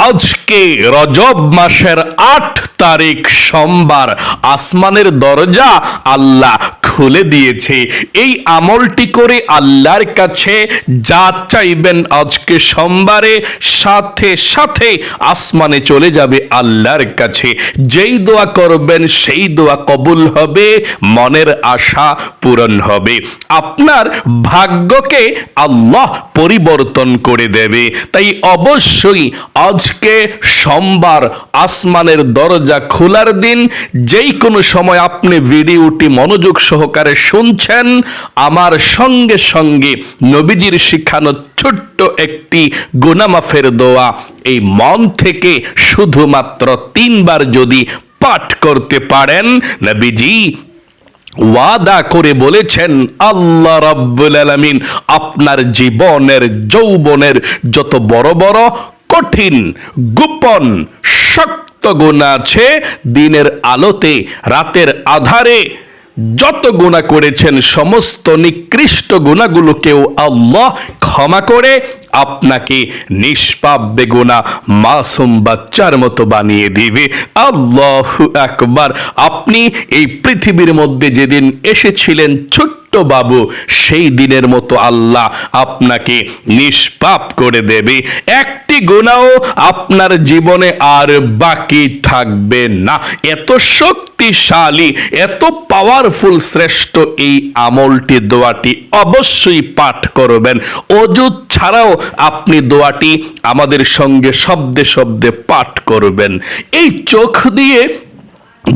আজকে রজব মাসের আট তারিখ সোমবার আসমানের দরজা আল্লাহ খুলে দিয়েছে। এই আমলটি করে আল্লাহর কাছে যা চাইবেন আজকে সোমবারে, সাথে সাথে আসমানে চলে যাবে আল্লাহর কাছে। যেই দোয়া করবেন, সেই দোয়া কবুল হবে, মনের আশা পূরণ হবে। আপনার ভাগ্যকে আল্লাহ পরিবর্তন করে দেবে। তাই অবশ্যই আজকে সোমবার আসমানের দরজা খোলার দিন, যেই কোনো সময় আপনি ভিডিওটি মনোযোগ সহকারে শুনছেন আমার সঙ্গে সঙ্গে নবীজির শিখানো ছোট্ট একটি গুনামাফের দোয়া। এই মন থেকে শুধুমাত্র তিনবার যদি পাঠ করতে পারেন, নবীজি ওয়াদা করে বলেছেন, আল্লাহ রাব্বুল আলামিন আপনার জীবনের যৌবনের যত বড় বড় কঠিন, গোপন, শক্ত গুণা আছে, দিনের আলোতে, রাতের আধারে যত গুণা করেছেন, সমস্ত নিকৃষ্ট গুণাগুলোকেও আল্লাহ ক্ষমা করে আপনাকে নিষ্পাপ বেগুনা মাসুম বাচ্চার মতো বানিয়ে দিবে। আল্লাহ একবার আপনি এই পৃথিবীর মধ্যে যেদিন এসেছিলেন ছোট্ট বাবু, সেই দিনের মতো আল্লাহ আপনাকে নিষ্পাপ করে দেবে। একটি গুণাও আপনার জীবনে আর বাকি থাকবে না। এত শক্তিশালী, এত পাওয়ারফুল শ্রেষ্ঠ এই আমলটি দোয়াটি অবশ্যই পাঠ করবেন। অজুত ছাড়াও আপনি দোয়াটি আমাদের সঙ্গে শব্দে শব্দে পাঠ করবেন। এই চোখ দিয়ে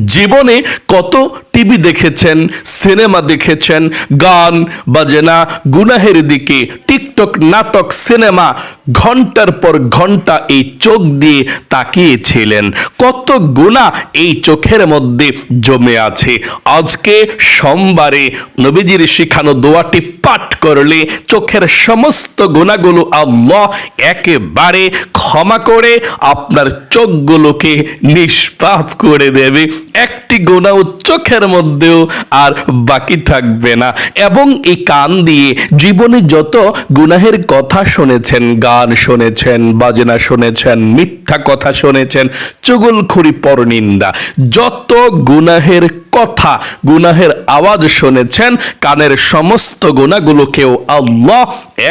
জীবনে কত টিভি দেখেছেন, সিনেমা দেখেছেন, গান, বাজনা, গুনাহের দিকে, টিকটক, নাটক, সিনেমা, ঘণ্টার পর ঘণ্টা এই চোখ দিয়ে তাকিয়েছিলেন। কত গুণা এই চোখের মধ্যে জমে আছে। আজকে সোমবারে নবীজির শিখানো দোয়াটি পাঠ করলে চোখের সমস্ত গুণাগুলো আল্লাহ একেবারে ক্ষমা করে আপনার চোখগুলোকে নিষ্পাপ করে দেবে। একটি গোনাও চোখের মধ্যেও আর বাকি থাকবে না। এবং এই কান দিয়ে জীবনে যত গুনাহের কথা শুনেছেন, গান শুনেছেন, বাজনা শুনেছেন, মিথ্যা কথা শুনেছেন, চুগলখড়ি পরনিন্দা, যত গুনাহের কথা, গুনাহের আওয়াজ শুনেছেন, কানের সমস্ত গুণাগুলোকেও আল্লাহ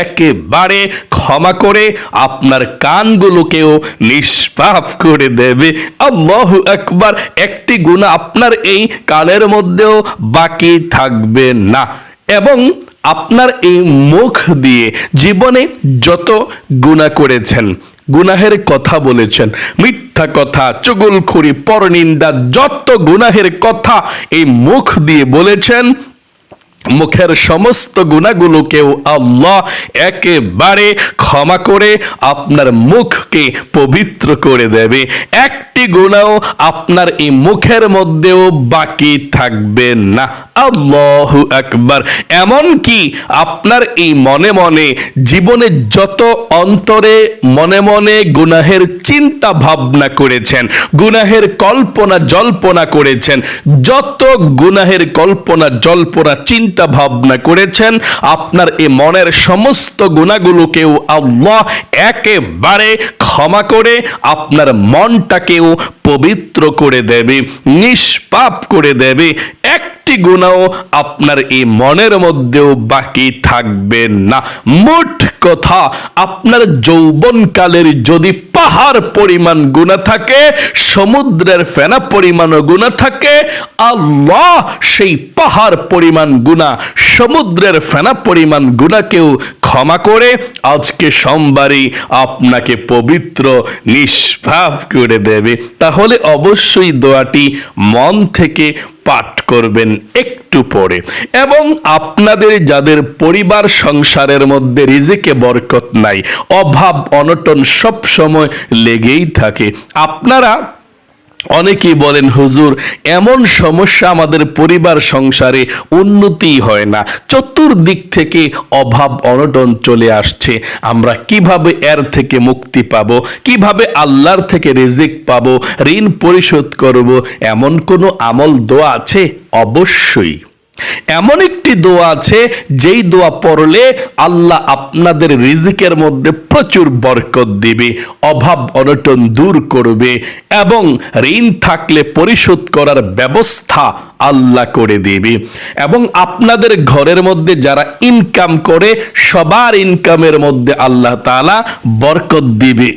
একেবারে ক্ষমা করে আপনার কানগুলোকেও নিষ্পাপ করে দেবে। আল্লাহ একবার একটি গুণা আপনার এই কানের মধ্যেও বাকি থাকবে না। এবং আপনার এই মুখ দিয়ে জীবনে যত গুণা করেছেন গুনাহের কথা বলেছেন। মিথ্যা কথা চুগুলখুরি পরনিন্দা যত গুনাহের কথা এই মুখ দিয়ে বলেছেন মুখের সমস্ত গুণাগুলোকেও আল্লাহ একেবারে ক্ষমা করে আপনার মুখকে পবিত্র করে দেবে। একটি গুণাও আপনার এই মুখের মধ্যেও বাকি থাকবে না। আল্লাহ একবার এমন কি আপনার এই মনে মনে, জীবনে যত অন্তরে মনে মনে গুনাহের চিন্তা ভাবনা করেছেন, গুনাহের কল্পনা জল্পনা করেছেন, যত গুনাহের কল্পনা জল্পনা চিন্তা ভাবনা করেছেন আপনার এ মনের সমস্ত গুণাগুলোকেও আল্লাহ একেবারে ক্ষমা করে আপনার মনটাকেও পবিত্র করে দেবে, নিষ্পাপ করে দেবে, একটি গুণাও আপনার এই মনের মধ্যেও বাকি থাকবে না। মোট কথা, আপনার যৌবনকালের যদি পাহাড় পরিমাণ গুণা থাকে, সমুদ্রের ফেনা পরিমাণ গুণা থাকে, আল্লাহ সেই পাহাড় পরিমাণ গুণা, সমুদ্রের ফেনা পরিমাণ গুণাকেও ক্ষমা করে আজকে সোমবারই আপনাকে পবিত্র, নিষ্পাপ করে দেবে। তাহলে অবশ্যই দোয়াটি মন থেকে পাঠ করবেন একটু পরে। এবং আপনাদের যাদের পরিবার সংসারের মধ্যে রিজিকে বরকত নাই, অভাব, অনটন সব সময় লেগেই থাকে। আপনারা অনেকেই বলেন, হুজুর, এমন সমস্যা আমাদের পরিবার সংসারে উন্নতি হয় না। চতুর্দিক থেকে অভাব, অনটন চলে আসছে। আমরা কীভাবে এর থেকে মুক্তি পাব? কীভাবে আল্লাহর থেকে রিজিক পাব? ঋণ পরিশোধ করব? এমন কোনো আমল দোয়া আছে? অবশ্যই। এমন একটি দোয়া আছে, যেই দোয়া পড়লে আল্লাহ আপনাদের রিজিকের মধ্যে প্রচুর বরকত দিবে, অভাব অনটন দূর করবে এবং ঋণ থাকলে পরিশোধ করার ব্যবস্থা আল্লাহ করে দিবে। এবং আপনাদের ঘরের মধ্যে যারা ইনকাম করে, সবার ইনকামের মধ্যে আল্লাহ তালা বরকত দিবে।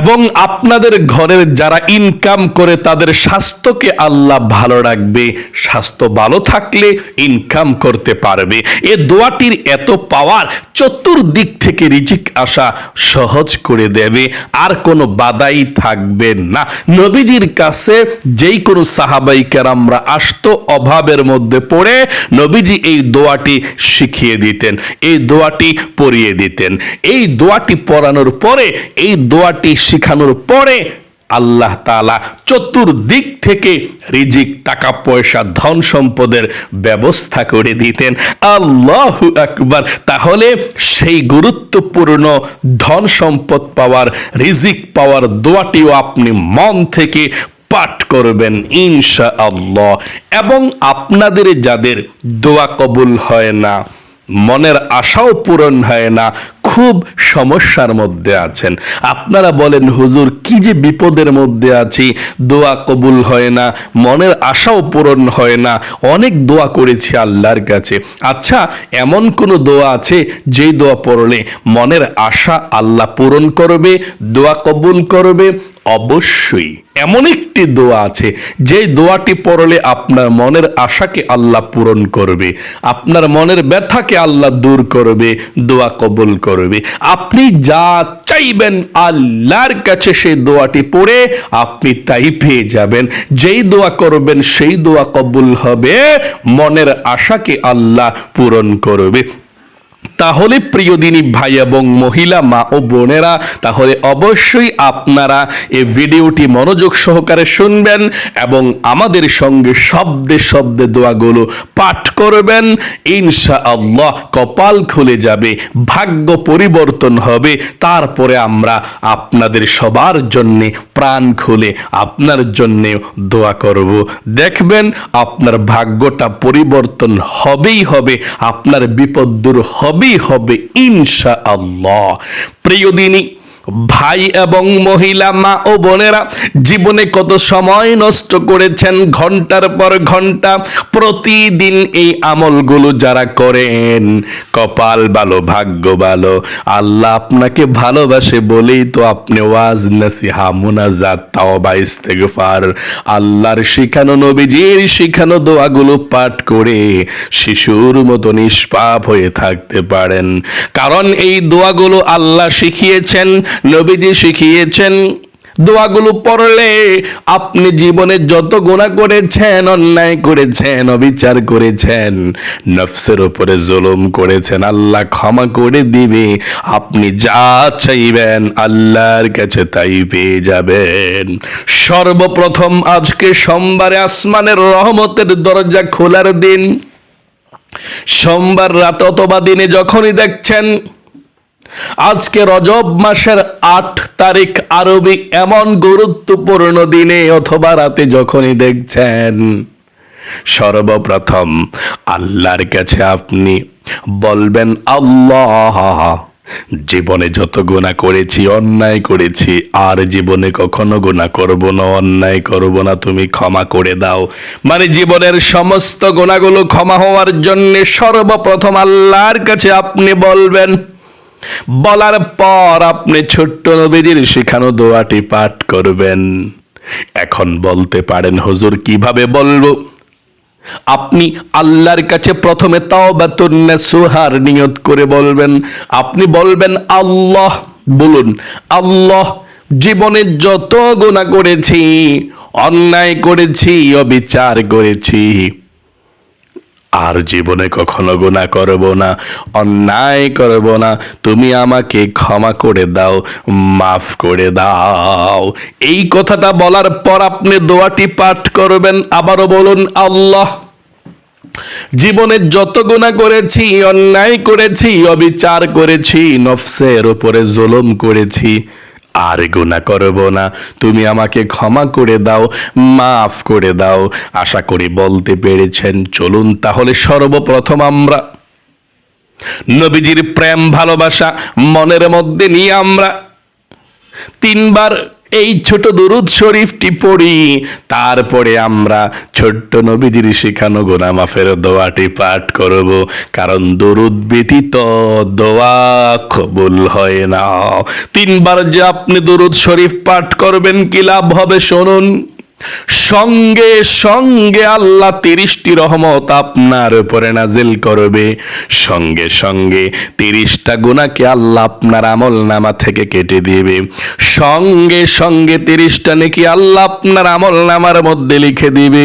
এবং আপনাদের ঘরের যারা ইনকাম করে, তাদের স্বাস্থ্যকে আল্লাহ ভালো রাখবে। স্বাস্থ্য ভালো থাকলে ইনকাম করতে পারবে। এ দোয়াটির এত পাওয়ার চতুর্দিক থেকে রিজিক আসা সহজ করে দেবে। আর কোনো বাধাই থাকবে না। নবীজির কাছে যেই কোনো সাহাবাই কেরামরা আসতো, অভাবের মধ্যে পড়ে নবীজি এই দোয়াটি শিখিয়ে দিতেন, এই দোয়াটি পড়িয়ে দিতেন। এই দোয়াটি পড়ানোর পরে, এই দোয়াটি শিখানোর পরে আল্লাহ তালা চতুর্দিক থেকে রিজিক, টাকা, পয়সা, ধন সম্পদের ব্যবস্থা করে দিতেন। আল্লাহ আকবার। তাহলে সেই গুরুত্বপূর্ণ ধন সম্পদ পাওয়ার, রিজিক পাওয়ার দোয়াটিও আপনি মন থেকে পাঠ করবেন ইনশা আল্লাহ এবং আপনাদের যাদের দোয়া কবুল হয় না মনের আশাও পূরণ হয় না, খুব সমস্যার মধ্যে আছেন। আপনারা বলেন, হুজুর, কি যে বিপদের মধ্যে আছি, দোয়া কবুল হয় না, মনের আশাও পূরণ হয় না, অনেক দোয়া করেছি আল্লাহর কাছে। আচ্ছা এমন কোনো দোয়া আছে যেই দোয়া পড়লে মনের আশা আল্লাহ পূরণ করবে, দোয়া কবুল করবে অবশ্যই। এমন একটি দোয়া আছে, যে দোয়াটি পড়লে আপনার মনের আশাকে আল্লাহ পূরণ করবে, আপনার মনের ব্যথাকে আল্লাহ দূর করবে, দোয়া কবুল করবে। আপনি যা চাইবেন আল্লাহর কাছে সেই দোয়াটি পড়ে আপনি তাই পেয়ে যাবেন। যেই দোয়া করবেন সেই দোয়া কবুল হবে, মনের আশাকে আল্লাহ পূরণ করবে। তাহলে প্রিয় দিনী ভাই এবং মহিলা, মা ও বোনেরা, তাহলে অবশ্যই আপনারা এই ভিডিওটি মনোযোগ সহকারে শুনবেন এবং আমাদের সঙ্গে শব্দে শব্দে দোয়াগুলো পাঠ করবেন। ইনশা আল্লাহ কপাল খুলে যাবে, ভাগ্য পরিবর্তন হবে। তারপরে আমরা আপনাদের সবার জন্যে প্রাণ খুলে আপনার জন্যে দোয়া করব। দেখবেন আপনার ভাগ্যটা পরিবর্তন হবেই হবে, আপনার বিপদ দূর হবে ইনশা আল্লাহ প্রিয় দিনী ভাই এবং মহিলা, মা ও বোনেরা, জীবনে কত সময় নষ্ট করেছেন ঘণ্টার পর ঘণ্টা, প্রতিদিন এই আমলগুলো যারা করেন, কপাল ভালো, ভাগ্য ভালো, আল্লাহ আপনাকে ভালোবাসে বলেই তো আপনি ওয়াজ, নাসিহা, মুনাজাত, তাওবা, ইস্তেগফার, আল্লাহর শিখানো, নবীজির শিখানো দোয়াগুলো পাঠ করে শিশুর মতো নিষ্পাপ হয়ে থাকতে পারেন। কারণ এই দোয়াগুলো আল্লাহ শিখিয়েছেন নবীজি শিখিয়েছেন, দোয়াগুলো পড়লে আপনি জীবনে যত গুণা করেছেন, অন্যায় করেছেন, অবিচার করেছেন, নফসের উপরে জুলুম করেছেন, আল্লাহ ক্ষমা করে দিবে। আপনি যা চাইবেন আল্লাহর কাছে তাই পেয়ে যাবেন। সর্বপ্রথম আজকে সোমবারে আসমানের রহমতের দরজা খোলার দিন। সোমবার রাত অথবা দিনে যখনই দেখছেন আজকে রজব মাসের আট তারিখ, আরবি এমন গুরুত্বপূর্ণ দিনে অথবা রাতে যখনই দেখছেন, সর্বপ্রথম আল্লাহর কাছে আপনি বলবেন, আল্লাহ, জীবনে যত গুণা করেছি, অন্যায় করেছি, আর জীবনে কখনো গুণা করব না, অন্যায় করব না, তুমি ক্ষমা করে দাও। মানে জীবনের সমস্ত গুণাগুলো ক্ষমা হওয়ার জন্য সর্বপ্রথম আল্লাহর কাছে আপনি বলবেন বলার পর আপনি ছোট্ট নবীজির শেখানো দোয়াটি পাঠ করবেন। এখন বলতে পারেন, হুজুর, কীভাবে বলব? আপনি আল্লাহর কাছে প্রথমে তাওবাতুন্না সুহার নিয়ত করে বলবেন। আপনি বলবেন, আল্লাহ, বলুন, আল্লাহ, জীবনে যত গুনাহ করেছি, অন্যায় করেছি, অবিচার করেছি আর জীবনে কখনো গুণা করব না, অন্যায় করব না। তুমি আমাকে ক্ষমা করে দাও, মাফ করে দাও। এই কথাটা বলার পর আপনি দোয়াটি পাঠ করবেন, আবারও বলুন, আল্লাহ, জীবনে যত গুণা করেছি, অন্যায় করেছি, অবিচার করেছি, নফসের উপরে জুলুম করেছি আর গুণা করব না। তুমি আমাকে ক্ষমা করে দাও, মাফ করে দাও। আশা করি বলতে পেরেছেন। চলুন তাহলে সর্বপ্রথম আমরা নবীজির প্রেম, ভালোবাসা মনের মধ্যে নিয়ে আমরা তিনবার এই ছোট দরুদ শরীফটি পড়ি। তারপরে আমরা ছোট্ট নবীজির শেখানো গোনা মাফের দোয়াটি পাঠ করব। কারণ দরুদ ব্যতীত দোয়া কবুল হয় না। তিনবার যে আপনি দরুদ শরীফ পাঠ করবেন, কি লাভ হবে? শুনুন। সঙ্গে সঙ্গে আল্লাহ তিরিশটি রহমত আপনার উপরে নাজিল করবে। সঙ্গে সঙ্গে তিরিশটা গুণাকে আল্লাহ আপনার আমল নামা থেকে কেটে দিবে। সঙ্গে সঙ্গে তিরিশটা নাকি আল্লাহ আপনার আমল নামার মধ্যে লিখে দিবে।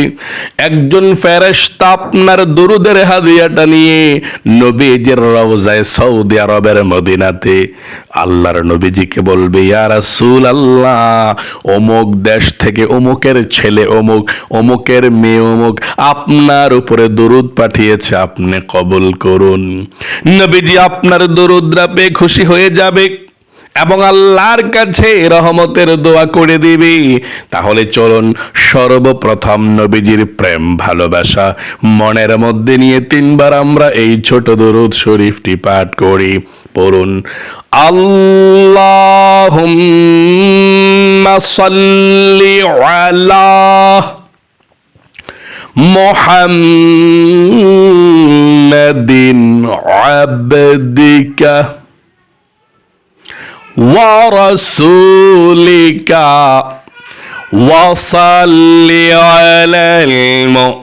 একজন ফেরেশতা আপনার দুরুদের হাদিয়াটা নিয়ে নবীজির রওজায় সৌদি আরবের মদিনাতে। আল্লাহর নবীজিকে বলবে, ইয়া রাসূল আল্লাহ অমুক দেশ থেকে অমুকের ছেলে অমুক, অমুকের মেয়ে অমুক, আপনার উপরে দরুদ পাঠিয়েছে, আপনি কবুল করুন। নবীজি আপনার দরুদরা পেয়ে খুশি হয়ে যাবে এবং আল্লাহর কাছে রহমতের দোয়া করে দিবি। তাহলে চলুন সর্বপ্রথম নবীজির প্রেম, ভালোবাসা, মনের মধ্যে নিয়ে তিনবার আমরা এই ছোট দরুদ শরীফটি পাঠ করি। পড়ুন আল্লাহুম্মা সাল্লি আলা মুহাম্মাদিন আবদিকা ورسولك وصل على المؤمنين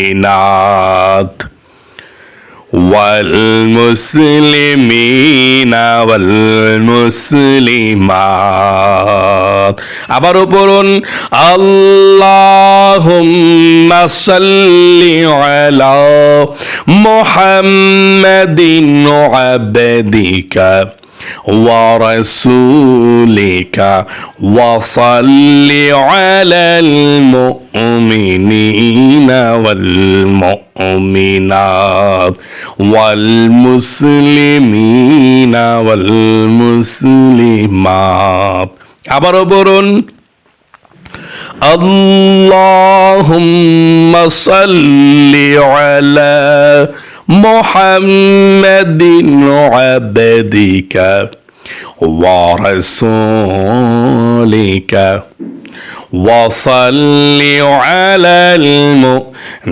والمؤمنات والمسلمين والمسلمات আবারও পড়ুন আল্লাহুম্মা সাল্লি আলা মুহাম্মাদিন আবদিকা ورسولك وصل على المؤمنين والمؤمنات والمسلمين والمسلمات আবারও বলুন اللهم صل على محمد عبدك ورسولك. وصل على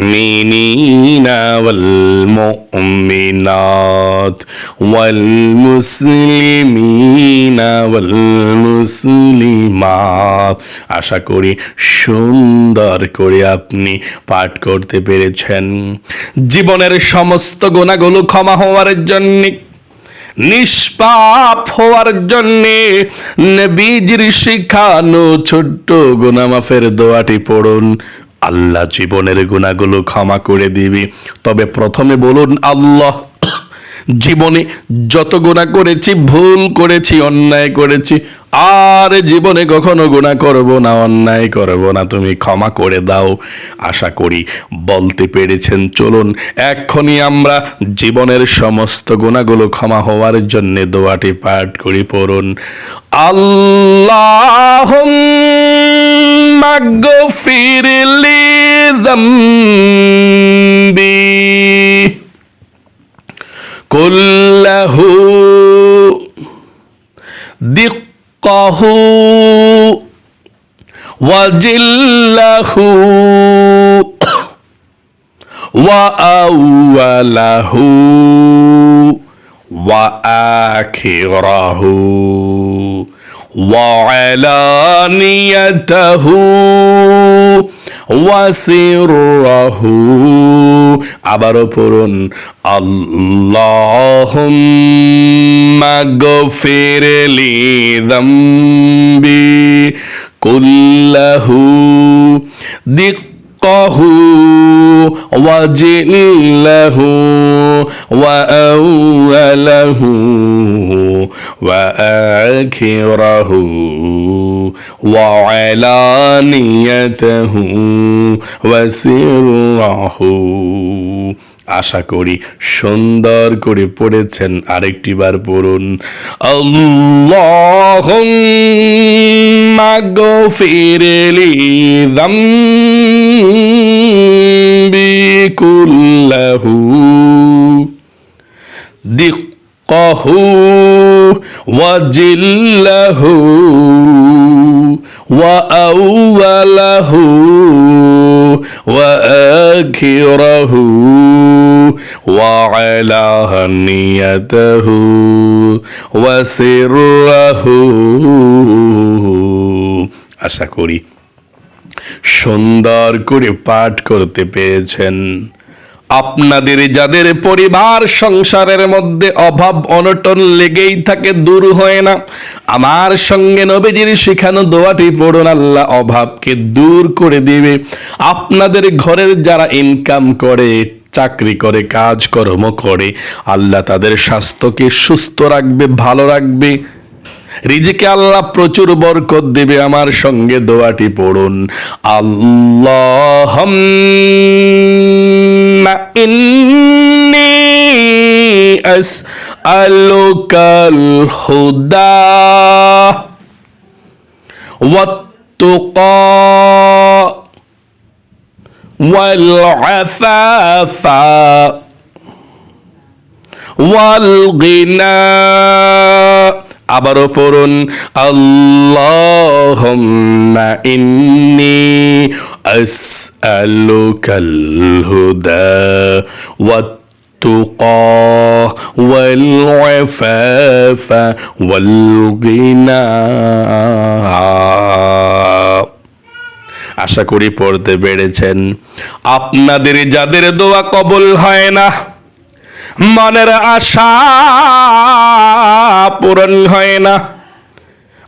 المؤمنين والمؤمنات والمسلمين والمسلمات আশা করি সুন্দর করে আপনি পাঠ করতে পেরেছেন জীবনের সমস্ত গুণাগুলো ক্ষমা হওয়ার জন্যে নিষ্পাপ হওয়ার জন্যে নবীজির শিখানো ছোট্ট গুনামাফের দোয়াটি পড়ুন। আল্লাহ জীবনের গুণাগুলো ক্ষমা করে দিবি। তবে প্রথমে বলুন, আল্লাহ জীবনে যত গোনা করেছি, ভুল করেছি, অন্যায় করেছি, আর জীবনে কখনো গোনা করব না, অন্যায় করব না। তুমি ক্ষমা করে দাও, আশা করি বলতে পেরেছেন। চলুন, এক্ষুনি আমরা জীবনের সমস্ত গোনাগুলো ক্ষমা হওয়ার জন্যে দোয়াটি পাঠ করি, পড়ুন। আল্লাহ মাগফিরলি দম্বি كله دقه وجله وأوله وآخره وعلانيته ওয়াসিরহু আবারও পড়ুন আল্লাহুম্মা গফিরলি দম্বি কুল্লাহু حقه وجله وأوله وآخره وعلانيته وسره আশা করি সুন্দর করে পড়েছেন আরেকটি বার পড়ুন। আল্লাহুম্মা গফিরলি বিকুল্লাহু দিক কহু ওয়াজিল্লাহু وأوله وآخره وعلانيته وسره আশা করি সুন্দর করে পাঠ করতে পেরেছেন আপনাদের যাদের পরিবার সংসারের মধ্যে অভাব অনটন লেগেই থাকে, দূর হয় না। আমার সঙ্গে নবীজির শেখানো দোয়াটি পড়ুন, আল্লাহ অভাবকে দূর করে দিবে। আপনাদের ঘরের যারা ইনকাম করে, চাকরি করে, কাজকর্ম করে, আল্লাহ তাদের স্বাস্থ্যকে সুস্থ রাখবে, ভালো রাখবে। রিজিকে আল্লাহ প্রচুর বরকত দেবে আমার সঙ্গে দোয়াটি পড়ুন আল্লাহ ইন্নি আসআলুকাল হুদা والتقى والعفاف والغنى আবারও পড়ুন আল্লাহুম্মা ইন্নি আসআলুকাল হুদা والتقى والعفاف والغنى আশা করি পড়তে পেরেছেন আপনাদের যাদের দোয়া কবুল হয় না মনের আশা পূরণ হয় না।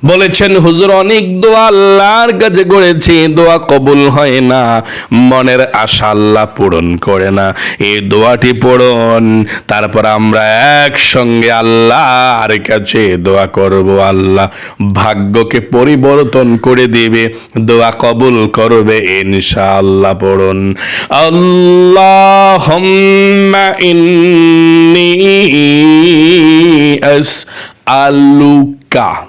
বলেছেন, হুজুর, অনেক দোয়া আল্লাহর কাছে করেছি, দোয়া কবুল হয় না। মনের আশা আল্লাহ পূরণ করে না। এই দোয়াটি পড়ুন, তারপর আমরা একসঙ্গে আল্লাহর কাছে দোয়া করব। আল্লাহ ভাগ্যকে পরিবর্তন করে দিবে, দোয়া কবুল করবে, ইনশাআল্লাহ পড়ুন। আল্লাহ ইন্নি আলুকা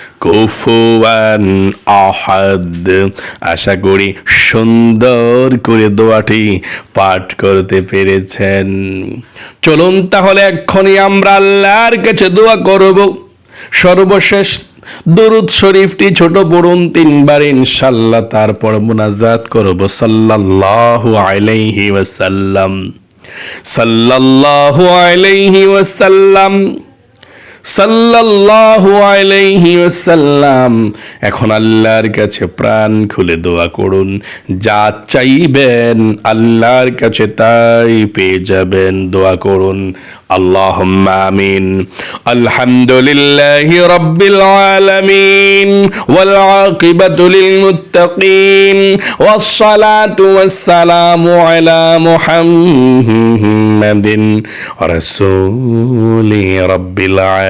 কুফুয়ান আহাদ। আশা করি সুন্দর করে দোয়াটি পাঠ করতে পেরেছেন। চলুন তাহলে এক্ষুনি আমরা আল্লাহর কাছে দোয়া করব। সর্বশেষ দরুদ শরীফটি ছোট পড়ুন তিনবার ইনশাল্লাহ তারপর মুনাজাত করব। সাল্লাল্লাহু আলাইহি ওয়াসাল্লাম। সাল্লাল্লাহু আলাইহি ওয়াসাল্লাম। সাল্লাল্লাহু আলাইহি ওয়াসাল্লাম এখন আল্লাহর কাছে প্রাণ খুলে দোয়া করুন যা চাইবেন আল্লাহর কাছে তাই পেয়ে যাবেন দোয়া করুন اللهم آمين الحمد لله رب العالمين والعاقبة للمتقين والصلاة والسلام على محمد رسول رب العالمين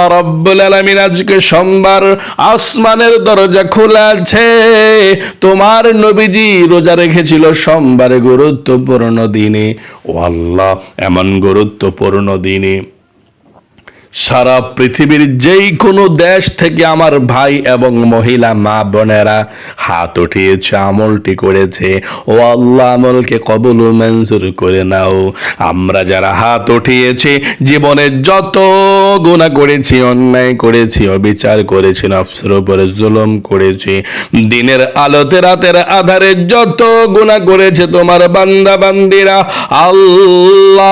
আল্লাহ রব্বুল আলমিন আজকে সোমবার আসমানের দরজা খোলা আছে। তোমার নবীজি রোজা রেখেছিল সোমবারে গুরুত্বপূর্ণ দিনে। ও আল্লাহ, এমন গুরুত্বপূর্ণ দিনে সারা পৃথিবীর যেই কোনো দেশ থেকে আমার ভাই এবং মহিলা মা বোনেরা হাত উঠিয়েছে, আমলটি করেছে। ও আল্লাহ আমলকে কবল মঞ্জুর করে নাও। আমরা যারা হাত উঠিয়েছি, জীবনে যত গুণা করেছি, অন্যায় করেছি, অবিচার করেছি, নফসের উপরে জুলুম করেছি, দিনের আলোতে রাতের আধারে যত গুণা করেছে তোমার বান্দা বান্দিরা আল্লাহ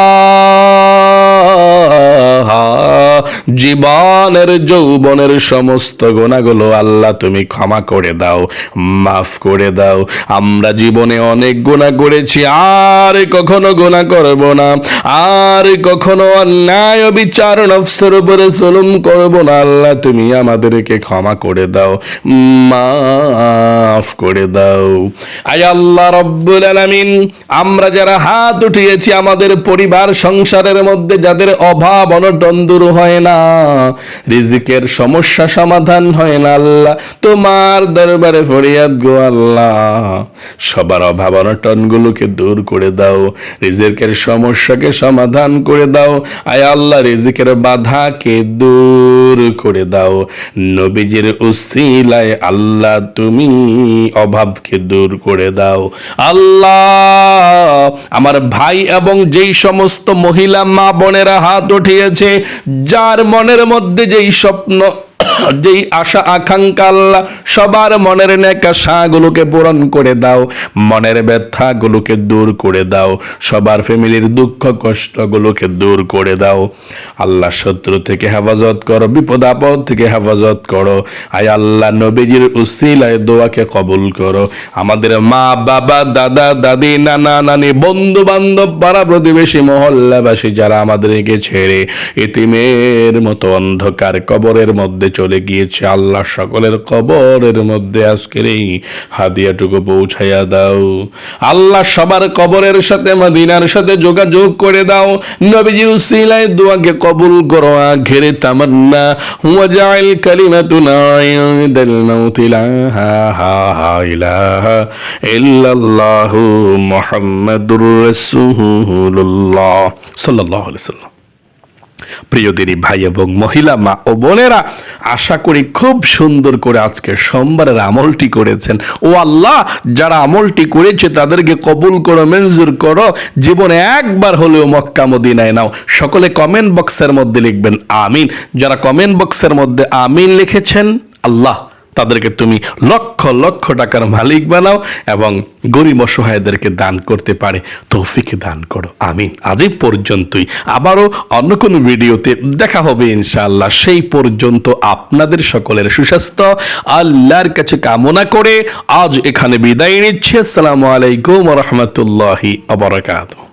জীবনের, যৌবনের সমস্ত গোনাগুলো আল্লাহ তুমি ক্ষমা করে দাও, মাফ করে দাও। আমরা জীবনে অনেক গোনা করেছি, আর কখনো গোনা করব না। আর কখনো অন্যায় বিচার নফসের উপরে জুলুম করব না। আল্লাহ তুমি আমাদেরকে ক্ষমা করে দাও, মাফ করে দাও। আয় আল্লাহ রব্বুল আলামিন, আমরা যারা হাত উঠিয়েছি আমাদের পরিবার, সংসারের মধ্যে যাদের অভাব দূর হয় না। রিজিকের সমস্যা সমাধান হয় না আল্লাহ। তোমার দরবারে ফরিয়াদ গো আল্লাহ। সবার অভাব অনটন গুলোকে দূর করে দাও। রিজিকের সমস্যাকে সমাধান করে দাও। আয় আল্লাহ, রিজিকের বাধাকে দূর করে দাও। নবীজির উসিলায় আল্লাহ তুমি অভাবকে দূর করে দাও। আল্লাহ, আমার ভাই এবং যেই সমস্ত মহিলা মা বোনেরা হাত উঠিয়েছে, যার মনের মধ্যে যেই স্বপ্ন যেই আশা আকাঙ্ক্ষা আল্লাহ সবার মনের নেকাশাগুলোকে পূরণ করে দাও, মনের ব্যথাগুলোকে দূর করে দাও, সবার ফ্যামিলির দুঃখ কষ্টগুলোকে দূর করে দাও। আল্লাহ শত্রু থেকে হেফাজত করো, বিপদ আপদ থেকে হেফাজত করো। আয় আল্লাহ নবীজির উসিলায় দোয়াকে কবুল করো। আমাদের মা, বাবা, দাদা, দাদি, নানা, নানি বন্ধু বান্ধব পাড়া প্রতিবেশী, মহল্লাবাসী যারা আমাদেরকে ছেড়ে ইতিমের মতো অন্ধকার কবরের মধ্যে চলে গিয়েছে আল্লাহ সকলের কবরের মধ্যে আজকের এই হাদিয়াটুকু পৌঁছাইয়া দাও। আল্লাহ সবার কবরের সাথে, মদিনার সাথে যোগাযোগ করে দাও। নবীজি উসিলায় দোয়াকে কবুল করো, আখেরে তামান্না। ওয়াজাইল কালিমাতুনা ইনদাল মাউতি, লা হা ইলাহা ইল্লাল্লাহু মুহাম্মাদুর রাসূলুল্লাহ। সাল্লাল্লাহু আলাইহি সাল্লাম প্রিয় দিনী ভাই এবং মহিলা, মা ও বোনেরা, আশা করি খুব সুন্দর করে আজকে সোমবারের আমলটি করেছেন। ও আল্লাহ, যারা আমলটি করেছে তাদেরকে কবুল করো, মঞ্জুর করো। জীবনে একবার হলেও মক্কা, মদিনায় নাও। সকলে কমেন্ট বক্সের মধ্যে লিখবেন, আমিন। যারা কমেন্ট বক্সের মধ্যে আমিন লিখেছেন, আল্লাহ তাদেরকে তুমি লক্ষ লক্ষ টাকার মালিক বানাও এবং গরিব অসহায়দেরকে দান করতে পারে। তৌফিক দান করো। আমিন। আজই পর্যন্তই। আবারও অন্য কোনো ভিডিওতে দেখা হবে ইনশাআল্লাহ। সেই পর্যন্ত আপনাদের সকলের সুস্বাস্থ্য। আল্লাহর কাছে কামনা করে আজ এখানে বিদায় নিচ্ছে। আসসালামু আলাইকুম রহমতুল্লাহি আবরাকাতুহ